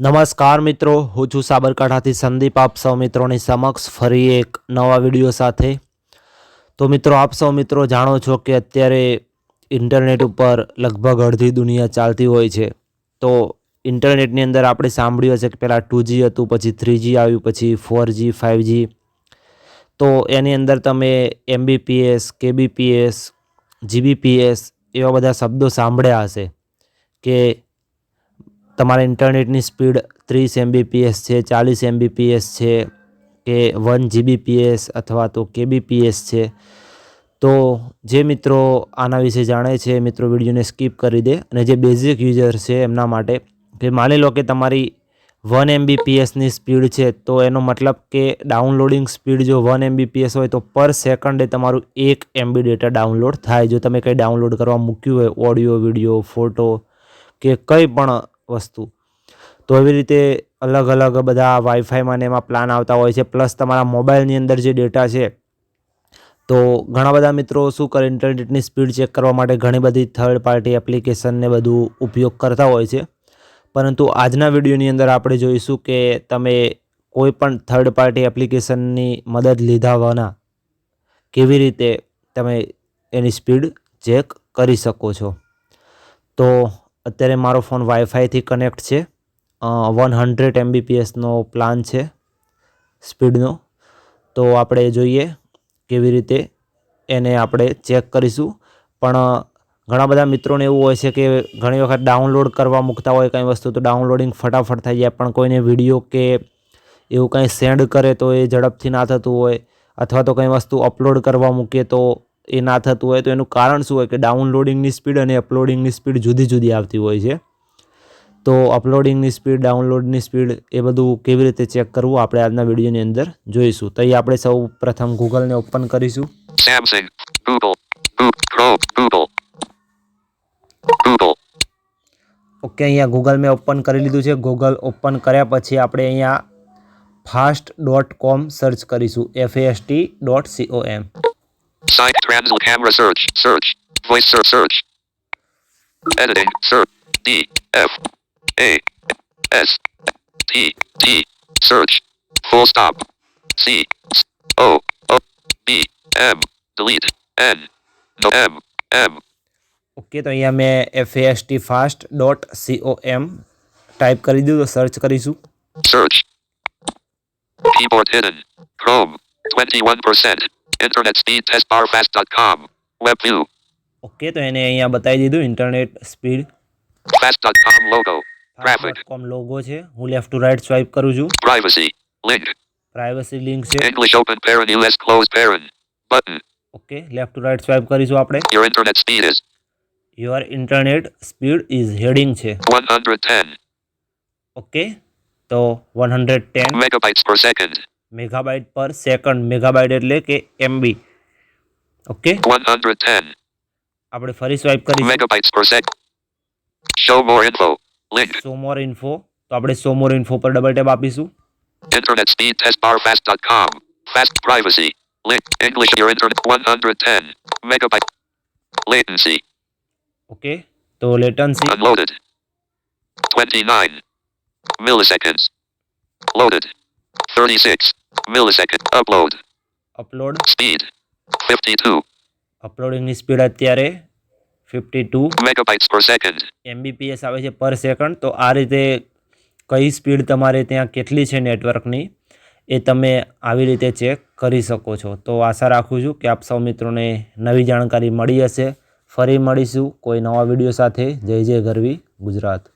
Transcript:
નમસ્કાર મિત્રો, હું છું સાબરકાંઠાથી સંદીપ. આપ સૌ મિત્રોની સમક્ષ ફરી એક નવા વીડિયો સાથે. તો મિત્રો, આપ સૌ મિત્રો જાણો છો કે અત્યારે ઇન્ટરનેટ ઉપર લગભગ અડધી દુનિયા ચાલતી હોય છે. તો ઇન્ટરનેટની અંદર આપણે સાંભળ્યું હશે કે પહેલાં ટુ હતું, પછી થ્રીજી આવ્યું, પછી ફોર જી ફાઇવ તો એની અંદર તમે એમબીપીએસ કેબીપીએસ જીબીપીએસ એવા બધા શબ્દો સાંભળ્યા હશે કે તમારા ઇન્ટરનેટની સ્પીડ ત્રીસ એમબીપીએસ છે, ચાલીસ એમબીપીએસ છે કે વન જીબીપીએસ અથવા તો કેબીપીએસ છે. તો જે મિત્રો આના વિશે જાણે છે મિત્રો વિડીયોને સ્કીપ કરી દે અને જે બેઝિક યુઝર છે એમના માટે, કે માની લો કે તમારી વન એમબીપીએસની સ્પીડ છે, તો એનો મતલબ કે ડાઉનલોડિંગ સ્પીડ જો વન એમબીપીએસ હોય તો પર સેકન્ડે તમારું એક એમબી ડેટા ડાઉનલોડ થાય. જો તમે કંઈ ડાઉનલોડ કરવા મૂક્યું હોય ઓડિયો વીડિયો ફોટો કે કંઈ પણ વસ્તુ. તો એવી રીતે અલગ અલગ બધા વાઈફાઈમાં ને એમાં પ્લાન આવતા હોય છે. પ્લસ તમારા મોબાઈલની અંદર જે ડેટા છે, તો ઘણા બધા મિત્રો શું કરે ઇન્ટરનેટની સ્પીડ ચેક કરવા માટે ઘણી બધી થર્ડ પાર્ટી એપ્લિકેશનને બધું ઉપયોગ કરતા હોય છે. પરંતુ આજના વિડીયોની અંદર આપણે જોઈશું કે તમે કોઈ પણ થર્ડ પાર્ટી એપ્લિકેશનની મદદ લીધા વના કેવી રીતે તમે એની સ્પીડ ચેક કરી શકો છો. તો અત્યારે મારો ફોન વાઈફાઈથી કનેક્ટ છે. વન હંડ્રેડ એમબીપીએસનો પ્લાન છે સ્પીડનો તો આપણે જોઈએ કેવી રીતે એને આપણે ચેક કરીશું. પણ ઘણા બધા મિત્રોને એવું હોય છે કે ઘણી વખત ડાઉનલોડ કરવા મૂકતા હોય કંઈ વસ્તુ, તો ડાઉનલોડિંગ ફટાફટ થઈ જાય. પણ કોઈને વીડિયો કે એવું કંઈ સેન્ડ કરે તો એ ઝડપથી ના થતું હોય, અથવા તો કંઈ વસ્તુ અપલોડ કરવા મૂકીએ તો એ ના થતું હોય તો એનું કારણ શું હોય કે ડાઉનલોડિંગની સ્પીડ અને અપલોડિંગની સ્પીડ જુદી જુદી આવતી હોય છે. તો અપલોડિંગની સ્પીડ ડાઉનલોડની સ્પીડ એ બધું કેવી રીતે ચેક કરવું આપણે આજના વિડીયોની અંદર જોઈશું. તો એ આપણે સૌ પ્રથમ ગૂગલને ઓપન કરીશું. ઓકે અહીંયા ગૂગલ મેં ઓપન કરી લીધું છે. ગૂગલ ઓપન કર્યા પછી આપણે અહીંયા ફાસ્ટ ડોટ કોમ સર્ચ કરીશું. F dot CO M Site translate camera search. Search. Voice search. Search. Editing. Search. D. F. A. S. T. T. Search. Full stop. C. S. O. O. B. M. Delete. N. No. M. M. Okay તો અહીંયા મેં F S T fast dot C O M type કરી દીધું તો search કરીશું Search. Keyboard hidden. Chrome. 21%. Internet speed test bar fast.com. Web view. Okay તો એને અહીંયા બતાવી દીધું internet speed Fast.com logo. Graphic. Com logo છે હું લેફ્ટ ટુ રાઈટ સ્વાઇપ કરું છું Privacy. Link. પ્રાઇવસી લિંક છે English open parent US close parent. Button. Okay left to right swipe કરીશું આપણે Your internet speed is your internet speed is heading છે 110 okay તો one hundred ten megabytes per second. Megabyte per second megabyte એટલે કે MB okay 110 આપણે ફરી swipe કરીશું megabytes per sec. Show more info. Link. Show more info તો આપણે સોમોર ઇન્ફo પર ડબલ ટેપ આપીશું Internet speed test bar fast.com. Fast privacy. Link. English your internet 110 megabyte. Latency. Okay તો latency Unloaded. 29 milliseconds. Loaded. 36 millisecond. Upload. Upload Speed. 52 અપલોડિંગની speed અત્યારે fifty two megabytes per second. Mbps આવે છે પર second તો આ રીતે કઈ સ્પીડ તમારે ત્યાં કેટલી છે નેટવર્કની એ તમે આવી રીતે ચેક કરી શકો છો તો આશા રાખું છું કે આપ સૌ મિત્રોને નવી જાણકારી મળી હશે ફરી મળીશું કોઈ નવા વીડિયો સાથે જય જય ગરવી ગુજરાત